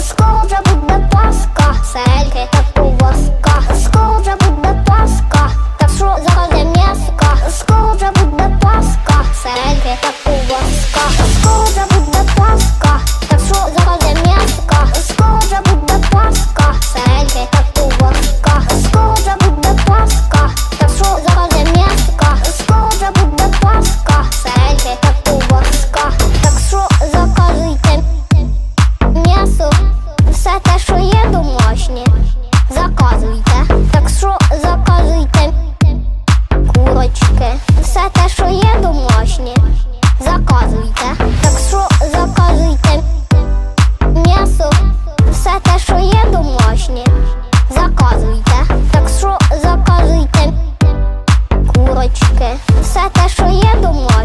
скоро вже буде паска, сельки та повозка, скоро вже буде паска, та що заради м'яска, скоро вже буде паска, сельки та повозка, скоро вже буде паска, та м'яска, скоро вже буде паска, сельки та повозка, скоро вже буде паска, та що заради м'яска, скоро вже буде паска, сельки та повозка. те, що є домашнє, заказуйте, так що заказуйте м'ясо, все те, що є домашнє, заказуйте, так що заказуйте курочки, все те, що є домашні.